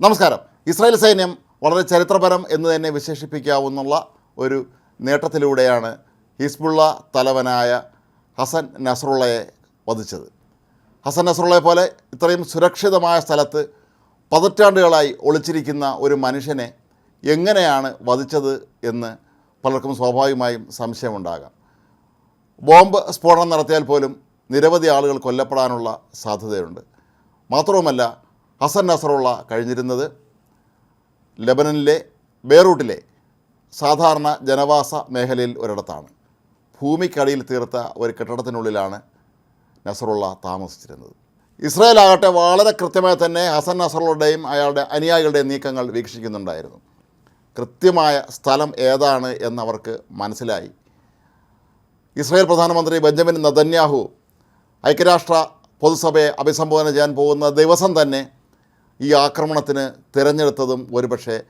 നമസ്കാരം. ഇസ്രായേൽ സൈന്യം വളരെ ചരിത്രപരം എന്ന് തന്നെ വിശേഷിപ്പിക്കാവുന്ന ഒരു നേട്ടത്തിലൂടെയാണ് ഹിസ്ബുള്ള തലവനായ ഹസൻ നസറുള്ളയെ വധിച്ചത്. ഹസൻ നസറുള്ളയെ പോലെ ഇത്രയും സുരക്ഷിതമായ സ്ഥലത്ത് പതിറ്റാണ്ടുകളായി ഒളിച്ചിരിക്കുന്ന ഒരു മനുഷ്യനെ എങ്ങനെയാണ് വധിച്ചത് എന്ന് പലർക്കും സ്വാഭാവികമായും സംശയമുണ്ടാകാം. ബോംബ് സ്ഫോടനം നടത്തിയാൽ പോലും നിരവധി ആളുകൾ കൊല്ലപ്പെടാനുള്ള സാധ്യതയുണ്ട്. മാത്രവുമല്ല ഹസൻ നസറുള്ള കഴിഞ്ഞിരുന്നത് ലെബനനിലെ ബേറൂട്ടിലെ സാധാരണ ജനവാസ മേഖലയിൽ ഒരിടത്താണ്. ഭൂമിക്കടിയിൽ തീർത്ത ഒരു കെട്ടിടത്തിനുള്ളിലാണ് നസറുള്ള താമസിച്ചിരുന്നത്. ഇസ്രായേൽ ആകട്ടെ വളരെ കൃത്യമായി തന്നെ ഹസൻ നസറുള്ളയുടെയും അയാളുടെ അനുയായികളുടെയും നീക്കങ്ങൾ വീക്ഷിക്കുന്നുണ്ടായിരുന്നു. കൃത്യമായ സ്ഥലം ഏതാണ് എന്നവർക്ക് മനസ്സിലായി. ഇസ്രായേൽ പ്രധാനമന്ത്രി ബെഞ്ചമിൻ നദന്യാഹു ഐക്യരാഷ്ട്ര പൊതുസഭയെ അഭിസംബോധന ചെയ്യാൻ പോകുന്ന ദിവസം തന്നെ ഈ ആക്രമണത്തിന് തിരഞ്ഞെടുത്തതും ഒരുപക്ഷെ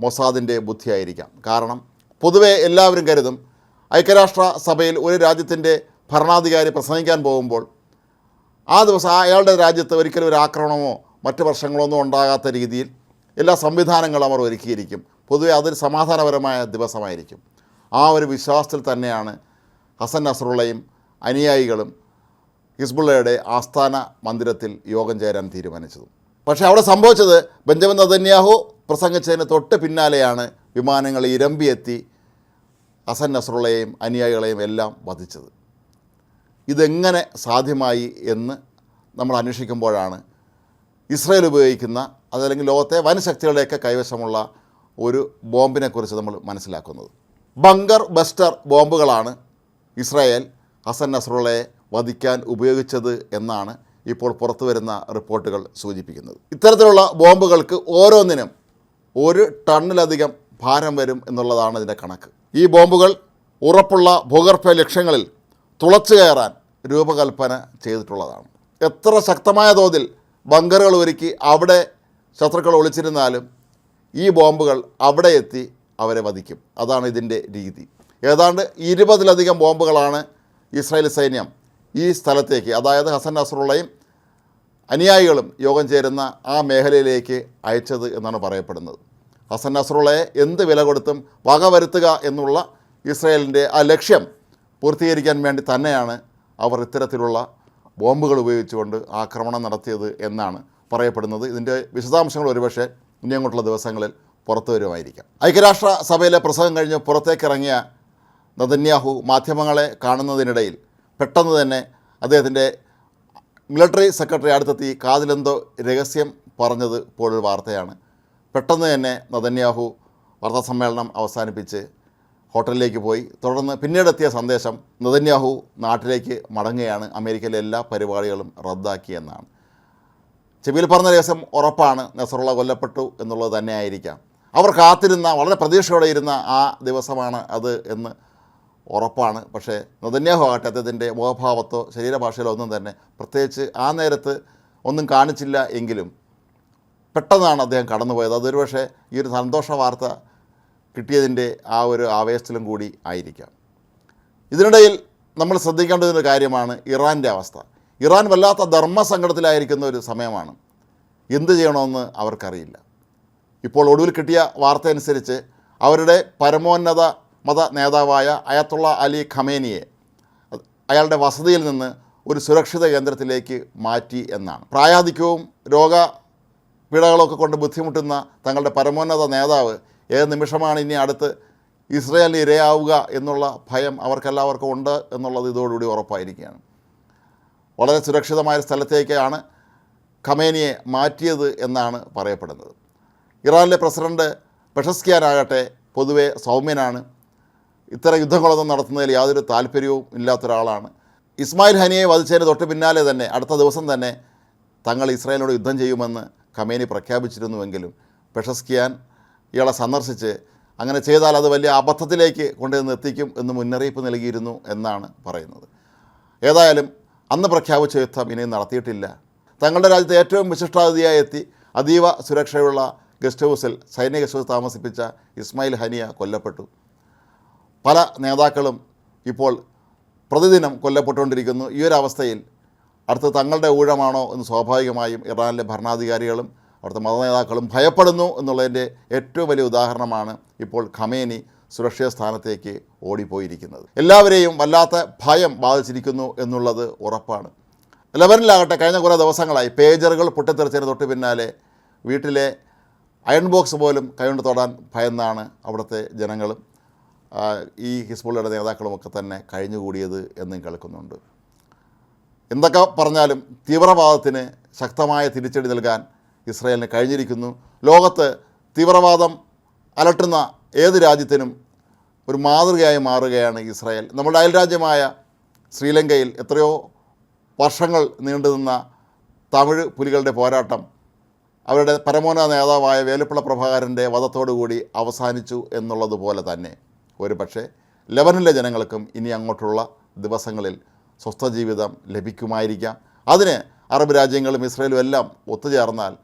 മൊസാദിന്റെ ബുദ്ധിയായിരിക്കാം. കാരണം പൊതുവെ എല്ലാവരും കരുതും ഐക്യരാഷ്ട്ര സഭയിൽ ഒരു രാജ്യത്തിന്റെ ഭരണാധികാരി പ്രസംഗിക്കാൻ പോകുമ്പോൾ ആ ദിവസം അയാളുടെ രാജ്യത്ത് ഒരിക്കലും ഒരു ആക്രമണമോ മറ്റ് പ്രശ്നങ്ങളൊന്നും ഉണ്ടാകാത്ത രീതിയിൽ എല്ലാ സംവിധാനങ്ങളും അവർ ഒരുക്കിയിരിക്കും. പൊതുവെ അതൊരു സമാധാനപരമായ ദിവസമായിരിക്കും. ആ ഒരു വിശ്വാസത്തിൽ തന്നെയാണ് ഹസൻ നസറുള്ളയും അനുയായികളും ഹിസ്ബുള്ളയുടെ ആസ്ഥാന മന്ദിരത്തിൽ യോഗം ചേരാൻ തീരുമാനിച്ചത്. പക്ഷേ അവിടെ സംഭവിച്ചത് ബെഞ്ചമിൻ നദന്യാഹു പ്രസംഗിച്ചതിന് തൊട്ട് പിന്നാലെയാണ് വിമാനങ്ങൾ ഇരമ്പിയെത്തി അസൻ നസറുള്ളയെയും അനുയായികളെയും എല്ലാം വധിച്ചത്. ഇതെങ്ങനെ സാധ്യമായി എന്ന് നമ്മൾ അന്വേഷിക്കുമ്പോഴാണ് ഇസ്രയേൽ ഉപയോഗിക്കുന്ന അതല്ലെങ്കിൽ ലോകത്തെ വൻശക്തികളുടെയൊക്കെ കൈവശമുള്ള ഒരു ബോംബിനെക്കുറിച്ച് നമ്മൾ മനസ്സിലാക്കുന്നത്. ബങ്കർ ബസ്റ്റർ ബോംബുകളാണ് ഇസ്രായേൽ ഹസൻ നസറുള്ളയെ വധിക്കാൻ ഉപയോഗിച്ചത് എന്നാണ് ഇപ്പോൾ പുറത്തു വരുന്ന റിപ്പോർട്ടുകൾ സൂചിപ്പിക്കുന്നത്. ഇത്തരത്തിലുള്ള ബോംബുകൾക്ക് ഓരോന്നിനും ഒരു ടണ്ണിലധികം ഭാരം വരും എന്നുള്ളതാണ് ഇതിന്റെ കണക്ക്. ഈ ബോംബുകൾ ഉറപ്പുള്ള ഭൂഗർഭ ലക്ഷ്യങ്ങളിൽ തുളച്ചു കയറാൻ രൂപകൽപ്പന ചെയ്തിട്ടുള്ളതാണ്. എത്ര ശക്തമായ തോതിൽ ബങ്കറുകൾ ഒരുക്കി അവിടെ ശത്രുക്കൾ ഒളിച്ചിരുന്നാലും ഈ ബോംബുകൾ അവിടെ എത്തി അവരെ വധിക്കും. അതാണ് ഇതിന്റെ രീതി. ഏതാണ്ട് ഇരുപതിലധികം ബോംബുകളാണ് ഇസ്രായേൽ സൈന്യം ഈ സ്ഥലത്തേക്ക് അതായത് ഹസൻ നസറുള്ളയും അനുയായികളും യോഗം ചേരുന്ന ആ മേഖലയിലേക്ക് അയച്ചത് എന്നാണ് പറയപ്പെടുന്നത്. ഹസൻ നസറുള്ളയെ എന്ത് വില കൊടുത്തും വക വരുത്തുക എന്നുള്ള ഇസ്രയേലിന്റെ ആ ലക്ഷ്യം പൂർത്തീകരിക്കാൻ വേണ്ടി തന്നെയാണ് അവർ ഇത്തരത്തിലുള്ള ബോംബുകൾ ഉപയോഗിച്ചുകൊണ്ട് ആക്രമണം നടത്തിയത് എന്നാണ് പറയപ്പെടുന്നത്. ഇതിന്റെ വിശദാംശങ്ങൾ ഒരുപക്ഷെ ഇനി അങ്ങോട്ടുള്ള ദിവസങ്ങളിൽ പുറത്തു വരുമായിരിക്കാം. ഐക്യരാഷ്ട്ര സഭയിലെ പ്രസംഗം കഴിഞ്ഞ് പുറത്തേക്കിറങ്ങിയ നദന്യാഹു മാധ്യമങ്ങളെ കാണുന്നതിനിടയിൽ പെട്ടെന്ന് തന്നെ അദ്ദേഹത്തിന്റെ മിലിറ്ററി സെക്രട്ടറി അടുത്തെത്തി. കാതിലെന്തോ രഹസ്യം പറഞ്ഞത് പോലൊരു വാർത്തയാണ്. പെട്ടെന്ന് തന്നെ നദന്യാഹു വാർത്താസമ്മേളനം അവസാനിപ്പിച്ച് ഹോട്ടലിലേക്ക് പോയി. തുടർന്ന് പിന്നീടെത്തിയ സന്ദേശം നദന്യാഹു നാട്ടിലേക്ക് മടങ്ങുകയാണ്. അമേരിക്കയിലെ എല്ലാ പരിപാടികളും റദ്ദാക്കിയെന്നാണ്. ചെവിയിൽ പറഞ്ഞ രഹസ്യം ഉറപ്പാണ്. നെസറുള്ള കൊല്ലപ്പെട്ടു എന്നുള്ളത് തന്നെയായിരിക്കാം. അവർ കാത്തിരുന്ന വളരെ പ്രതീക്ഷയോടെ ഇരുന്ന ആ ദിവസമാണ് അത് എന്ന് ഉറപ്പാണ്. പക്ഷേ നദന്യാഹു ആകട്ടെ അദ്ദേഹത്തിന്റെ മുഖഭാവത്തോ ശരീരഭാഷയിലോ ഒന്നും തന്നെ പ്രത്യേകിച്ച് ആ നേരത്ത് ഒന്നും കാണിച്ചില്ല എങ്കിലും പെട്ടെന്നാണ് അദ്ദേഹം കടന്നുപോയത്. അതൊരു പക്ഷേ ഈ ഒരു സന്തോഷ വാർത്ത കിട്ടിയതിന്റെ ആ ഒരു ആവേശത്തിലും കൂടി ആയിരിക്കാം. ഇതിനിടയിൽ നമ്മൾ ശ്രദ്ധിക്കേണ്ട ഒരു കാര്യമാണ് ഇറാന്റെ അവസ്ഥ. ഇറാൻ വല്ലാത്ത ധർമ്മസങ്കടത്തിലായിരിക്കുന്ന ഒരു സമയമാണ്. എന്ത് ചെയ്യണമെന്ന് അവർക്കറിയില്ല. ഇപ്പോൾ ഒടുവിൽ കിട്ടിയ വാർത്ത അനുസരിച്ച് അവരുടെ പരമോന്നത മത നേതാവായ അയത്തുള്ള അലി ഖമേനിയെ അയാളുടെ വസതിയിൽ നിന്ന് ഒരു സുരക്ഷിത കേന്ദ്രത്തിലേക്ക് മാറ്റി എന്നാണ്. പ്രായാധിക്യവും രോഗ പീഡകളൊക്കെ കൊണ്ട് ബുദ്ധിമുട്ടുന്ന തങ്ങളുടെ പരമോന്നത നേതാവ് ഏത് നിമിഷമാണ് ഇനി അടുത്ത് ഇസ്രയേലിന് ഇരയാവുക എന്നുള്ള ഭയം അവർക്കെല്ലാവർക്കും ഉണ്ട് എന്നുള്ളത് ഇതോടുകൂടി ഉറപ്പായിരിക്കുകയാണ്. വളരെ സുരക്ഷിതമായ സ്ഥലത്തേക്കാണ് ഖമേനിയെ മാറ്റിയത് എന്നാണ് പറയപ്പെടുന്നത്. ഇറാനിലെ പ്രസിഡന്റ് പെഷസ്കിയാനാകട്ടെ പൊതുവെ സൗമ്യനാണ്. ഇത്തരം യുദ്ധങ്ങളൊന്നും നടത്തുന്നതിൽ യാതൊരു താല്പര്യവും ഇല്ലാത്ത ഒരാളാണ്. ഇസ്മായിൽ ഹനിയെ വധിച്ചതിന് തൊട്ട് പിന്നാലെ തന്നെ അടുത്ത ദിവസം തന്നെ തങ്ങൾ ഇസ്രായേലിനോട് യുദ്ധം ചെയ്യുമെന്ന് ഖമേനി പ്രഖ്യാപിച്ചിരുന്നുവെങ്കിലും പെഷസ്കിയാൻ ഇയാളെ സന്ദർശിച്ച് അങ്ങനെ ചെയ്താൽ അത് വലിയ അബദ്ധത്തിലേക്ക് കൊണ്ടുവന്ന് എത്തിക്കും എന്ന് മുന്നറിയിപ്പ് നൽകിയിരുന്നു എന്നാണ് പറയുന്നത്. ഏതായാലും അന്ന് പ്രഖ്യാപിച്ച യുദ്ധം ഇനിയും നടത്തിയിട്ടില്ല. തങ്ങളുടെ രാജ്യത്തെ ഏറ്റവും വിശിഷ്ടാതിഥിയായി എത്തി അതീവ സുരക്ഷയുള്ള ഗസ്റ്റ് ഹൗസിൽ സൈനിക ഗസ്റ്റ് ഹൗസ് താമസിപ്പിച്ച ഇസ്മായിൽ ഹനിയ കൊല്ലപ്പെട്ടു. പല നേതാക്കളും ഇപ്പോൾ പ്രതിദിനം കൊല്ലപ്പെട്ടുകൊണ്ടിരിക്കുന്നു. ഈ ഒരു അവസ്ഥയിൽ അടുത്ത് തങ്ങളുടെ ഊഴമാണോ എന്ന് സ്വാഭാവികമായും ഇറാനിലെ ഭരണാധികാരികളും അവിടുത്തെ മതനേതാക്കളും ഭയപ്പെടുന്നു എന്നുള്ളതിന്റെ ഏറ്റവും വലിയ ഉദാഹരണമാണ് ഇപ്പോൾ ഖമേനി സുരക്ഷിത സ്ഥാനത്തേക്ക് ഓടിപ്പോയിരിക്കുന്നത്. എല്ലാവരെയും വല്ലാത്ത ഭയം ബാധിച്ചിരിക്കുന്നു എന്നുള്ളത് ഉറപ്പാണ്. ലെബനിലാകട്ടെ കഴിഞ്ഞ കുറേ ദിവസങ്ങളായി പേജറുകൾ പൊട്ടിത്തെറിച്ചതിന് തൊട്ട് പിന്നാലെ വീട്ടിലെ അയൺ ബോക്സ് പോലും കൈകൊണ്ട് തൊടാൻ ഭയന്നാണ് അവിടുത്തെ ജനങ്ങളും. ഈ ഹിസ്ബുള്ളയുടെ നേതാക്കളുമൊക്കെ തന്നെ കഴിഞ്ഞുകൂടിയത് എന്നും കേൾക്കുന്നുണ്ട്. എന്തൊക്കെ പറഞ്ഞാലും തീവ്രവാദത്തിന് ശക്തമായ തിരിച്ചടി നൽകാൻ ഇസ്രായേലിന് കഴിഞ്ഞിരിക്കുന്നു. ലോകത്ത് തീവ്രവാദം അലട്ടുന്ന ഏത് രാജ്യത്തിനും ഒരു മാതൃകയായി മാറുകയാണ് ഇസ്രായേൽ. നമ്മുടെ അയൽരാജ്യമായ ശ്രീലങ്കയിൽ എത്രയോ വർഷങ്ങൾ നീണ്ടുനിന്ന തമിഴ് പുലികളുടെ പോരാട്ടം അവരുടെ പരമോന്നത നേതാവായ വേലുപ്പിള്ള പ്രഭാകരന്റെ വധത്തോടുകൂടി അവസാനിച്ചു എന്നുള്ളതുപോലെ തന്നെ. ഒരു പക്ഷേ ലെബനിലെ ജനങ്ങൾക്കും ഇനി അങ്ങോട്ടുള്ള ദിവസങ്ങളിൽ സ്വസ്ഥ ജീവിതം ലഭിക്കുമായിരിക്കാം. അതിന് അറബ് രാജ്യങ്ങളും ഇസ്രയേലും എല്ലാം ഒത്തുചേർന്നാൽ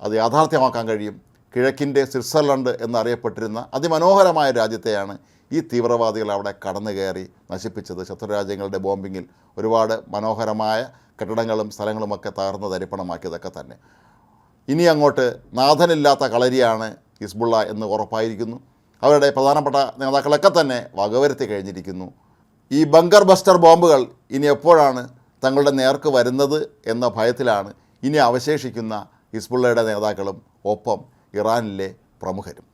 അത് യാഥാർത്ഥ്യമാക്കാൻ കഴിയും. കിഴക്കിന്റെ സ്വിറ്റ്സർലൻഡ് എന്നറിയപ്പെട്ടിരുന്ന അതിമനോഹരമായ രാജ്യത്തെയാണ് ഈ തീവ്രവാദികൾ അവിടെ കടന്നു കയറി നശിപ്പിച്ചത്. ശത്രുരാജ്യങ്ങളുടെ ബോംബിങ്ങിൽ ഒരുപാട് മനോഹരമായ കെട്ടിടങ്ങളും സ്ഥലങ്ങളുമൊക്കെ തകർന്ന് തരിപ്പണമാക്കിയതൊക്കെ തന്നെ. ഇനി അങ്ങോട്ട് നാഥനില്ലാത്ത കളരിയാണ് ഹിസ്ബുള്ള എന്ന് ഉറപ്പായിരിക്കുന്നു. അവരുടെ പ്രധാനപ്പെട്ട നേതാക്കളൊക്കെ തന്നെ വകവരുത്തി കഴിഞ്ഞിരിക്കുന്നു. ഈ ബങ്കർ ബസ്റ്റർ ബോംബുകൾ ഇനി എപ്പോഴാണ് തങ്ങളുടെ നേർക്ക് വരുന്നത് എന്ന ഭയത്തിലാണ് ഇനി അവശേഷിക്കുന്ന ഹിസ്ബുള്ളയുടെ നേതാക്കളും ഒപ്പം ഇറാനിലെ പ്രമുഖരും.